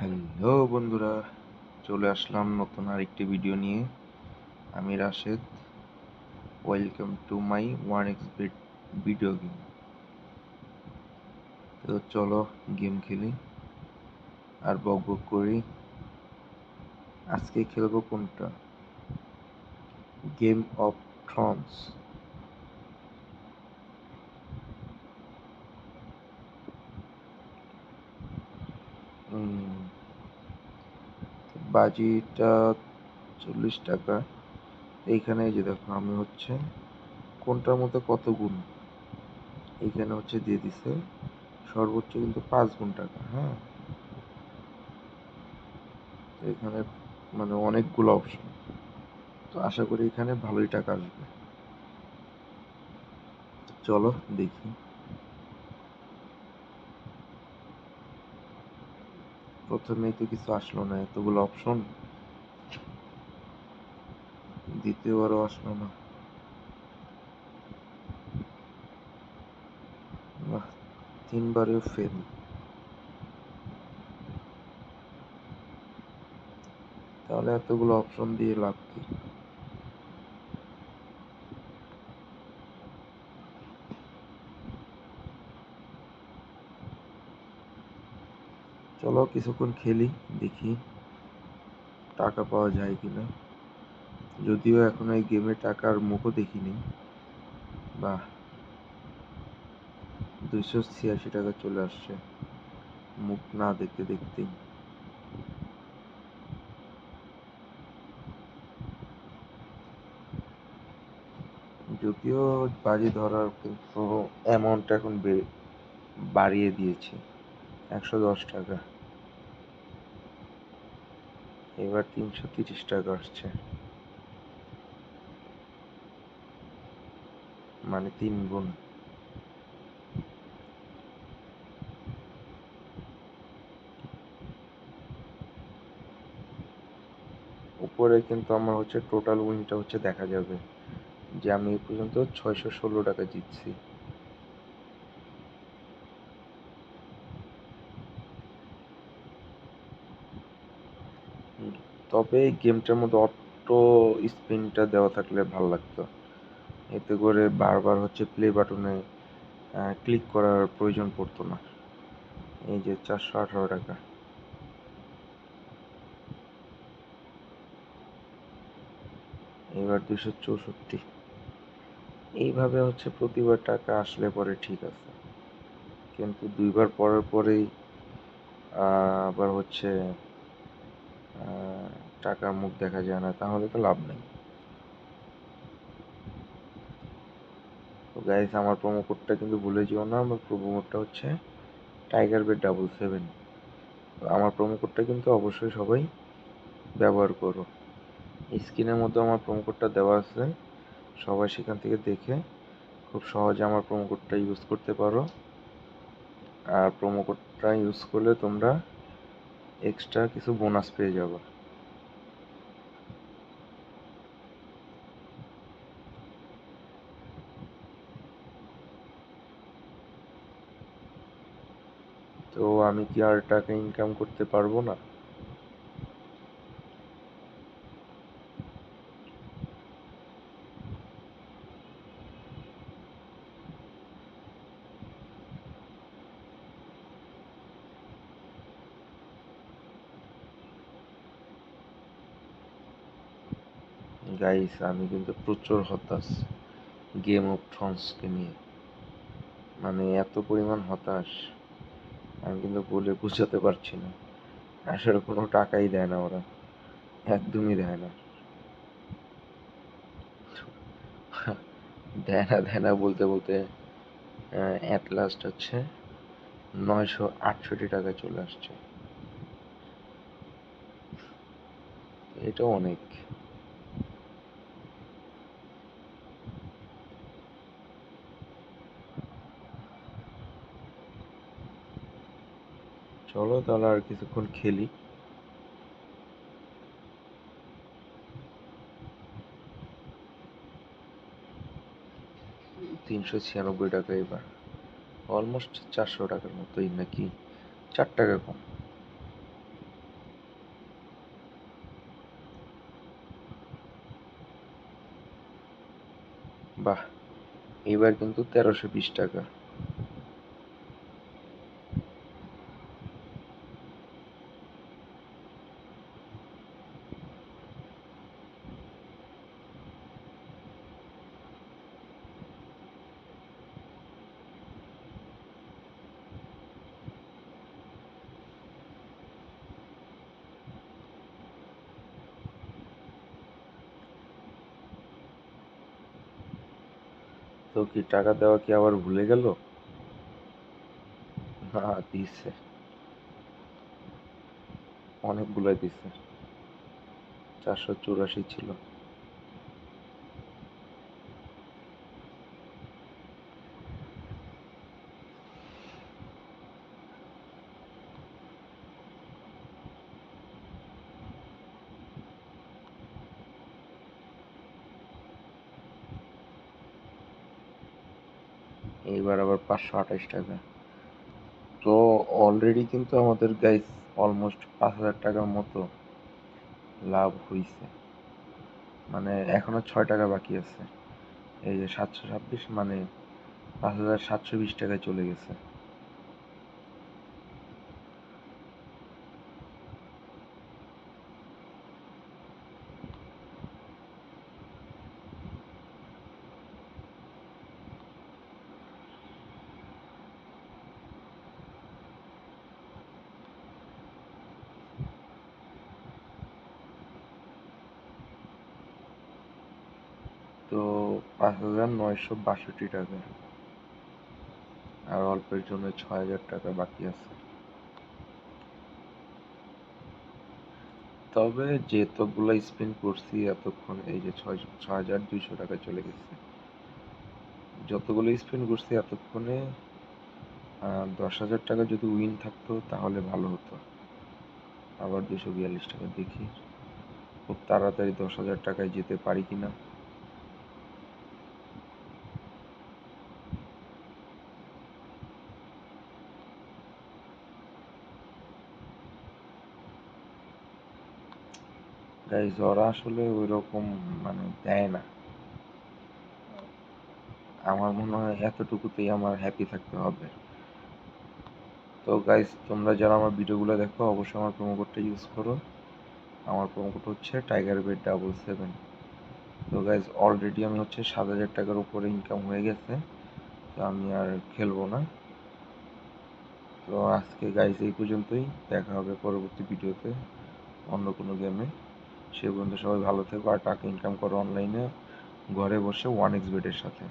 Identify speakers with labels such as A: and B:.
A: Hello বন্ধুরা, চলে আসলাম নতুন আরেকটি ভিডিও নিয়ে। আমি Rashed. Welcome to my one X video game তো চলো গেম খেলি। আর বক বক করি। আজকে খেলব কোনটা? গেম অফ থ্রনস বাজিটা চল্লিশ টাকা। এইখানে যে দেখো, আমি হচ্ছে কোনটার মধ্যে কত গুণ? এইখানে হচ্ছে দিয়ে দিছে, সর্বোচ্চ কিন্তু পাঁচ গুণ টাকা হ্যাঁ? এখানে মানে অনেকগুলো অপশন তো আশা করি এখানে ভালোই টাকা আসবে। চলো দেখি। প্রথমেই তো কিছু আসলো না, এতগুলো অপশন দ্বিতীয়বারও আসলো না। তিনবারেও ফেল তাহলে এতগুলো অপশন দিয়ে লাভ কি? চলো কিছুক্ষণ খেলি, দেখি টাকা পাওয়া যায় কিনা। যদিও এখন এই গেমে টাকার মুখও দেখিনি। বা দুইশো ছিয়াশি টাকা চলে আসছে, মুখ না দেখতে দেখতেই। যদিও বাজি ধরার কিন্তু অ্যামাউন্ট এখন বাড়িয়ে দিয়েছে, একশো দশ টাকা। এবার তিনশো তিরিশ টাকা আসছে। মানে তিন গুণ। উপরে কিন্তু আমার হচ্ছে টোটাল উইনটা হচ্ছে দেখা যাবে। যে আমি এই পর্যন্ত ছয়শো ষোলো টাকা জিতছি। তবে এই গেমটার মধ্যে অটো স্পিনটা দেওয়া থাকলে ভালো লাগতো। এতে করে বারবার হচ্ছে প্লে বাটনে ক্লিক করার প্রয়োজন পড়তো না। এই যে চারশো আঠারো টাকা। এবার দুশো চৌষট্টি। এইভাবে হচ্ছে প্রতিবার টাকা আসলে পরে ঠিক আছে। কিন্তু দুইবার পরের পরেই আবার হচ্ছে টাকার মুখ দেখা যায় না, তাহলে তো লাভ নেই। তো গাইস আমার প্রোমো কোডটা কিন্তু ভুলে যেও না, আমার প্রোমো কোডটা হচ্ছে টাইগার বেড ডাবল সেভেন আমার প্রোমো কোডটা কিন্তু অবশ্যই সবাই ব্যবহার করো। স্ক্রিনের মধ্যে আমার প্রোমো কোডটা দেওয়া আছে, সবাই সেখান থেকে দেখে খুব সহজে আমার প্রোমো কোডটা ইউজ করতে পারো। আর প্রোমো কোডটা ইউজ করলে তোমরা এক্সট্রা কিছু বোনাস পেয়ে যাবে। তো আমি কি আর টাকা ইনকাম করতে পারব না? গাইস আমি কিন্তু প্রচুর হতাশ। গেম অফ থ্রন্সকে নিয়ে। মানে এত পরিমাণ হতাশ। আমি কিন্তু বলে বুঝাতে পারছি না। আসলে কোনো টাকাই দেয় না ওরা। একদমই দেয় না। দেয় না দেয় না বলতে বলতে অ্যাট লাস্ট হচ্ছে নয়শো আটষট্টি টাকা চলে আসছে। এটা অনেক। চলো তাহলে আর কিছুক্ষণ খেলি। তিনশো ছিয়ানব্বই টাকা এবার। অলমোস্ট চারশো টাকার মতোই নাকি? চার টাকা কম। বাহ, এবার কিন্তু তেরোশো বিশ টাকা। তো কি টাকা দেওয়া কি আবার ভুলে গেল? না দিসে অনেকগুলাই দিসে চারশো চুরাশি ছিল। এইবার আবার পাঁচশো আঠাশ টাকা। তো অলরেডি কিন্তু আমাদের গাইস অলমোস্ট পাঁচ হাজার টাকার মতো লাভ হইছে। মানে এখনও ছয় টাকা বাকি আছে। এই যে সাতশো ছাব্বিশ মানে পাঁচ হাজার সাতশো বিশ টাকায় চলে গেছে। তো পাঁচ হাজার নয়শো বাষট্টি টাকা আর অল্পের জন্য ছয় হাজার টাকা বাকি আছে। তবে যেতগুলো স্পেন্ড করছি এতক্ষণ এই যে ছয় হাজার দুইশো টাকা চলে গেছে। যতগুলো স্পেন্ড করছি এতক্ষণে দশ হাজার টাকা যদি উইন থাকতো তাহলে ভালো হতো। আবার দুশো বিয়াল্লিশ টাকা দেখি। খুব তাড়াতাড়ি দশ হাজার টাকায় যেতে পারি কিনা। গাইজ ওরা আসলে ওই রকম মানে দেয় না। আমার মনে হয় এতটুকুতেই আমার হ্যাপি থাকতে হবে। তো গাইজ তোমরা যারা আমার ভিডিওগুলো দেখো, অবশ্যই আমার প্রোমো কোডটা ইউজ করো। আমার প্রোমো কোড হচ্ছে টাইগার বেড ডাবল সেভেন তো গাইজ অলরেডি আমি হচ্ছে সাত হাজার টাকার উপরে ইনকাম হয়ে গেছে। তো আমি আর খেলব না। তো আজকে গাইজ এই পর্যন্তই। দেখা হবে পরবর্তী ভিডিওতে অন্য কোনো গেমে সে পর্যন্ত সবাই ভালো থেকো আর টাকা ইনকাম করো অনলাইনে ঘরে বসে ওয়ান এক্স বেডের সাথে।